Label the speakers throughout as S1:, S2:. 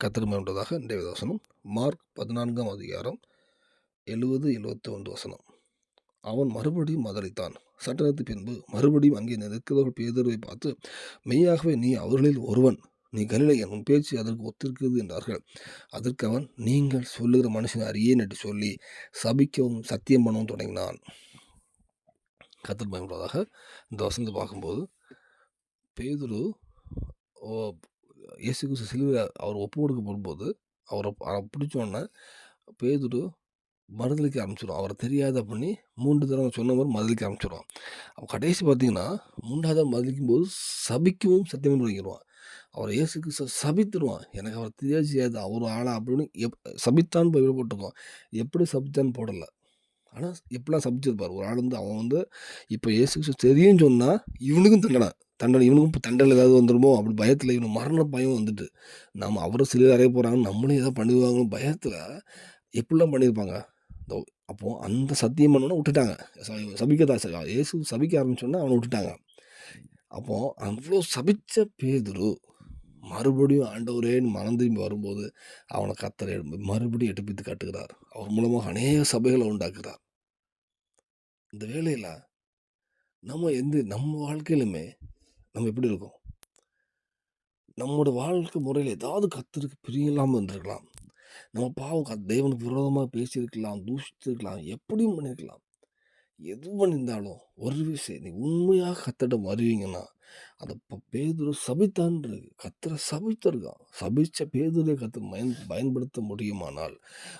S1: கத்தர் மேம்பட்டதாக இன்றைய வசனம். மார்க் பதினான்காம் அதிகாரம் எழுபது எழுபத்தி ஒன்று வசனம். அவன் மறுபடியும் மதளித்தான் சட்டத்து பின்பு மறுபடியும் அங்கே நிற்கிறவர்கள் பேதர்வை பார்த்து மெய்யாகவே நீ அவர்களில் ஒருவன். நீ கலிலையன். உன் பேச்சு அதற்கு ஒத்திருக்கிறது என்றார்கள். அதற்கு அவன் நீங்கள் சொல்லுகிற மனுஷனை அறியேன் என்று சொல்லி சபிக்கவும் சத்தியம் பண்ணவும் தொடங்கினான். கத்தர் பயன்படுவதாக இந்த வசனத்தை பார்க்கும்போது பேதுரு ஓ, இயேசு கிறிஸ்து சிலுவை அவர் ஒப்பு கொடுக்க போகும்போது அவரை அவரை பிடிச்சோன்னே பேதுரு மறுதளிக்க ஆரம்பிச்சிடும் அவரை தெரியாத பண்ணி மூன்று தடவை சொன்ன மாதிரி மறுதளிக்க ஆரம்பிச்சிடுவான் அவன் கடைசி பார்த்தீங்கன்னா மூன்றாவது மறுதளிக்கும் போது சபிக்கவும் சத்தியம் பண்ணிடுவான் அவர் இயேசு கிறிஸ்து சபித்துருவான். எனக்கு அவர் தெரியாது செய்யாது அவர் ஆளா அப்படின்னு எப் சபித்தான் போய் போட்டிருப்பான் எப்படி சபித்தான்னு போடலை. ஆனால் எப்படிலாம் சபிச்சிருப்பார் ஒரு ஆள் வந்து அவன் வந்து இப்போ இயேசு தெரியும் சொன்னால் இவனுக்கும் தண்டனை. தண்டனை இவனுக்கும் இப்போ தண்டனை ஏதாவது வந்துடுமோ அப்படி பயத்தில் இவனுக்கு மரண பயம் வந்துட்டு. நம்ம அவரை சிலையில் அறைய போகிறாங்க நம்மளும் ஏதோ பண்ணிடுவாங்கன்னு பயத்தில் எப்படிலாம் பண்ணியிருப்பாங்க? இந்த அப்போது அந்த சத்தியம் பண்ணோன்னா விட்டுட்டாங்க. ச- சபிக்கதான் சரி சபிக்க ஆரம்பிச்சோன்னா அவனை விட்டுட்டாங்க. அப்போது அவ்வளோ சபித்த பேதுரு மறுபடியும் ஆண்டவரேன்னு மனம் திரும்பி வரும்போது அவனை கத்தரை மறுபடியும் எடுப்பித்து காட்டுகிறார். அவர் மூலமாக அநேக சபைகளை உண்டாக்குறார் இந்த வேலையில் நம்ம எந்த நம்ம வாழ்க்கையிலுமே நம்ம எப்படி இருக்கோம்? நம்மளோட வாழ்க்கை முறையில் ஏதாவது கத்தருக்கு பிரியலாமல் இருந்திருக்கலாம். நம்ம பாவம் கத் தேவனுக்கு விரோதமாக பேசியிருக்கலாம் தூஷித்திருக்கலாம் எப்படியும் பண்ணியிருக்கலாம் எது பண்ணியிருந்தாலும் ஒரு விஷயம் நீ உண்மையாக கத்திடம் வருவீங்கன்னா அதை இப்போ பேதுரு சபித்தான் கத்துற கத்தரை சபித்திருக்கான் சபித்த பேதுரை கத்து பயன் பயன்படுத்த முடியுமானால்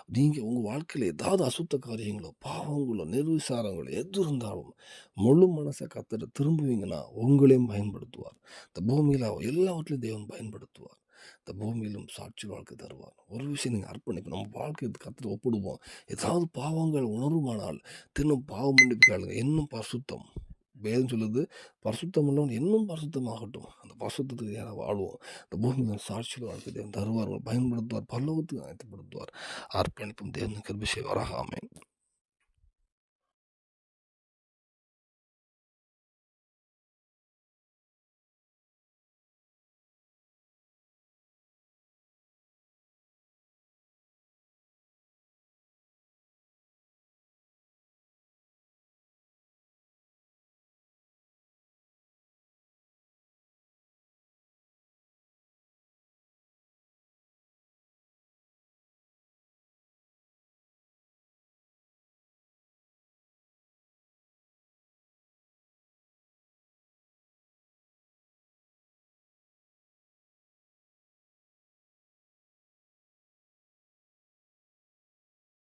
S1: நீங்கள் உங்கள் வாழ்க்கையில் ஏதாவது அசுத்த காரியங்களோ பாவங்களோ நிர்விசாரங்களோ எது இருந்தாலும் முழு மனசை கத்தரை திரும்புவீங்கன்னா உங்களையும் பயன்படுத்துவார். இந்த பூமியில் எல்லாவற்றிலும் தேவன் பயன்படுத்துவார். இந்த பூமியிலும் சாட்சி வாழ்க்கை தருவார். ஒரு விஷயம் நீங்கள் அர்ப்பணிப்பு நம்ம வாழ்க்கை கற்று ஒப்பிடுவோம். ஏதாவது பாவங்கள் உணர்வுமானால் தினம் பாவம் மன்னிப்பு கேளுங்க. இன்னும் பரிசுத்தம். வேதம் சொல்லுது பரிசுத்தம் உள்ளவன் இன்னும் பரிசுத்தமாகட்டும். அந்த பரிசுத்தத்துக்கு யாராவது வாழ்வோம் அந்த பூமியில் சாட்சி வாழ்க்கை தேவன் தருவார். பயன்படுத்துவார் பல்லவத்துக்கு அழைத்துப்படுத்துவார் அர்ப்பணிப்பும் தேவன் அபிஷேகம் வராக ஆமென்.